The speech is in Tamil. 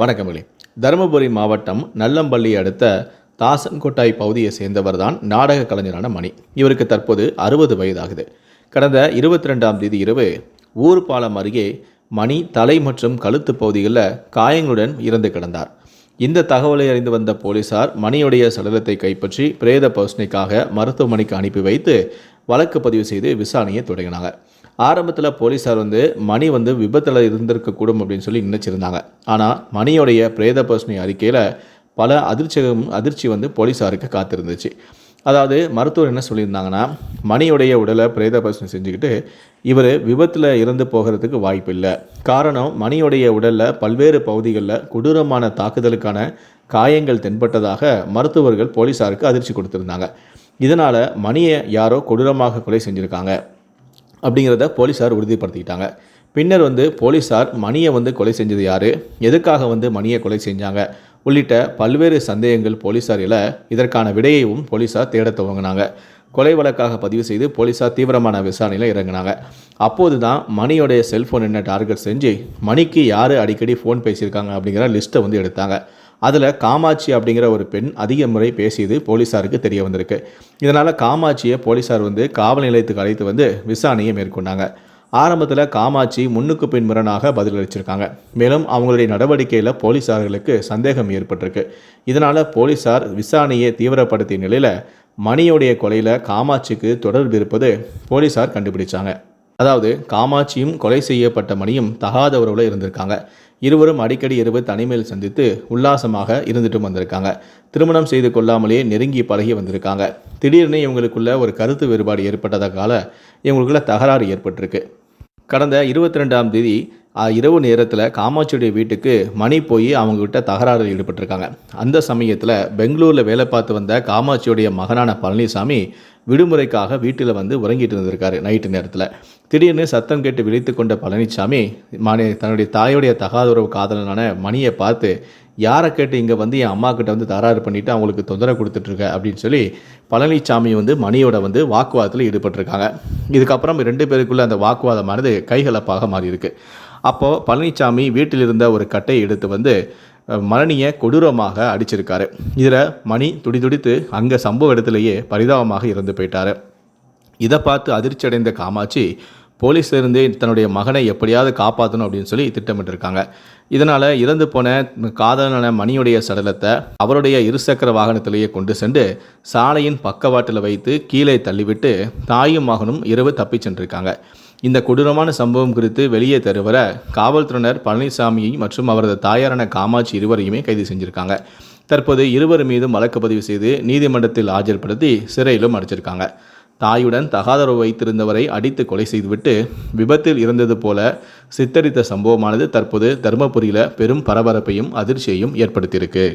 வணக்கமில்லை தருமபுரி மாவட்டம் நல்லம்பள்ளி அடுத்த தாசன்கோட்டாய் பகுதியை சேர்ந்தவர் தான் நாடக கலைஞரான மணி. இவருக்கு தற்போது அறுபது வயதாகுது. கடந்த இருபத்தி ரெண்டாம் தேதி இரவு ஊர்பாலம் அருகே மணி தலை மற்றும் கழுத்து பகுதிகளில் காயங்களுடன் இறந்து கிடந்தார். இந்த தகவலை அறிந்து வந்த போலீசார் மணியுடைய சடலத்தை கைப்பற்றி பிரேத பரிசனைக்காக மருத்துவமனைக்கு அனுப்பி வைத்து வழக்கு பதிவு செய்து விசாரணையை தொடங்கினாங்க. ஆரம்பத்தில் போலீஸார் வந்து மணி வந்து விபத்தில் இருந்திருக்கக்கூடும் அப்படின்னு சொல்லி நினைச்சிருந்தாங்க. ஆனால் மணியோடைய பிரேத பரிசோதனை அறிக்கையில் பல அதிர்ச்சியும் அதிர்ச்சி வந்து போலீஸாருக்கு காத்திருந்துச்சு. அதாவது மருத்துவர் என்ன சொல்லியிருந்தாங்கன்னா மணியுடைய உடலை பிரேத பரிசோதனை செஞ்சுக்கிட்டு இவர் விபத்தில் இறந்து போகிறதுக்கு வாய்ப்பு இல்லை. காரணம் மணியுடைய உடலில் பல்வேறு பகுதிகளில் கொடூரமான தாக்குதலுக்கான காயங்கள் தென்பட்டதாக மருத்துவர்கள் போலீஸாருக்கு அதிர்ச்சி கொடுத்துருந்தாங்க. இதனால் மணியை யாரோ கொடூரமாக கொலை செஞ்சுருக்காங்க. அப்படிங்கிறத போலீஸார் உறுதிப்படுத்திக்கிட்டாங்க. பின்னர் வந்து போலீஸார் மணியை வந்து கொலை செஞ்சது யார்? எதுக்காக வந்து மணியை கொலை செஞ்சாங்க? உள்ளிட்ட பல்வேறு சந்தேகங்கள் போலீஸாரில் இதற்கான விடையையும் போலீஸார் தேட துவங்கினாங்க. கொலை வழக்காக பதிவு செய்து போலீஸார் தீவிரமான விசாரணையில் இறங்கினாங்க. அப்போது தான் மணியோடைய செல்ஃபோன் என்ன டார்கெட் செஞ்சு மணிக்கு யார் அடிக்கடி ஃபோன் பேசியிருக்காங்க அப்படிங்கிற லிஸ்ட்டை வந்து எடுத்தாங்க. அதில் காமாட்சி அப்படிங்கிற ஒரு பெண் அதிக முறை பேசியது போலீஸாருக்கு தெரிய வந்திருக்கு. இதனால் காமாட்சியை போலீஸார் வந்து காவல் நிலையத்துக்கு அழைத்து வந்து விசாரணையை மேற்கொண்டாங்க. ஆரம்பத்தில் காமாட்சி முன்னுக்கு பின் முரணாக பதிலளிச்சிருக்காங்க. மேலும் அவங்களுடைய நடவடிக்கையில் போலீஸார்களுக்கு சந்தேகம் ஏற்பட்டிருக்கு. இதனால் போலீஸார் விசாரணையை தீவிரப்படுத்திய நிலையில் மணியோடைய கொலையில் காமாட்சிக்கு தொடர்பு இருப்பது போலீஸார் கண்டுபிடிச்சாங்க. அதாவது காமாட்சியும் கொலை செய்யப்பட்ட மணியும் தகாத உறவில் இருந்திருக்காங்க. இருவரும் அடிக்கடி இரவு தனிமையில் சந்தித்து உல்லாசமாக இருந்துட்டு வந்திருக்காங்க. திருமணம் செய்து கொள்ளாமலே நெருங்கி பழகி வந்திருக்காங்க. திடீர்னு இவங்களுக்குள்ள ஒரு கருத்து வேறுபாடு ஏற்பட்டதால இவங்களுக்குள்ள தகராறு ஏற்பட்டிருக்கு. கடந்த இருபத்தி ரெண்டாம் தேதி இரவு நேரத்தில் காமாட்சியுடைய வீட்டுக்கு மணி போய் அவங்ககிட்ட தகராறில் ஈடுபட்டிருக்காங்க. அந்த சமயத்தில் பெங்களூரில் வேலை பார்த்து வந்த காமாட்சியுடைய மகனான பழனிசாமி விடுமுறைக்காக வீட்டில் வந்து உறங்கிட்டு இருந்திருக்காரு நைட்டு நேரத்தில். திடீர்னு சத்தம் கேட்டு விழித்து கொண்ட பழனிசாமி மணி தன்னுடைய தாயுடைய தகாதுறவு காதலனான மணியை பார்த்து யாரை கேட்டு இங்கே வந்து என் அம்மா கிட்ட வந்து தகராறு பண்ணிவிட்டு அவங்களுக்கு தொந்தரவு கொடுத்துட்ருக்க அப்படின்னு சொல்லி பழனிசாமி வந்து மணியோட வந்து வாக்குவாதத்தில் ஈடுபட்டிருக்காங்க. இதுக்கப்புறம் ரெண்டு பேருக்குள்ளே அந்த வாக்குவாதமானது கைகலப்பாக மாறியிருக்கு. அப்போது பழனிசாமி வீட்டில் இருந்த ஒரு கட்டையை எடுத்து வந்து அஹ், மரணியை கொடூரமாக அடிச்சிருக்காரு. இதில் மணி துடி துடித்து அங்கே சம்பவ இடத்துலையே பரிதாபமாக இறந்து போயிட்டாரு. இதை பார்த்து அதிர்ச்சி அடைந்த காமாட்சி போலீஸ்லேருந்து தன்னுடைய மகனை எப்படியாவது காப்பாற்றணும் அப்படின்னு சொல்லி திட்டமிட்டிருக்காங்க. இதனால் இறந்து போன காதலனான மணியுடைய சடலத்தை அவருடைய இருசக்கர வாகனத்திலேயே கொண்டு சென்று சாலையின் பக்கவாட்டில் வைத்து கீழே தள்ளிவிட்டு தாயும் மகனும் இரவு தப்பிச் சென்றிருக்காங்க. இந்த கொடூரமான சம்பவம் குறித்து வெளியே தருவர காவல்துறையினர் பழனிசாமியை மற்றும் அவரது தாயாரான காமாட்சி இருவரையுமே கைது செஞ்சிருக்காங்க. தற்போது இருவர் மீதும் வழக்கு பதிவு செய்து நீதிமன்றத்தில் ஆஜர்படுத்தி சிறையிலும் அடைச்சிருக்காங்க. தாயுடன் தகாதரவு வைத்திருந்தவரை அடித்து கொலை செய்துவிட்டு விபத்தில் இறந்தது போல சித்தரித்த சம்பவமானது தற்போது தருமபுரியில் பெரும் பரபரப்பையும் அதிர்ச்சியையும் ஏற்படுத்தியிருக்கு.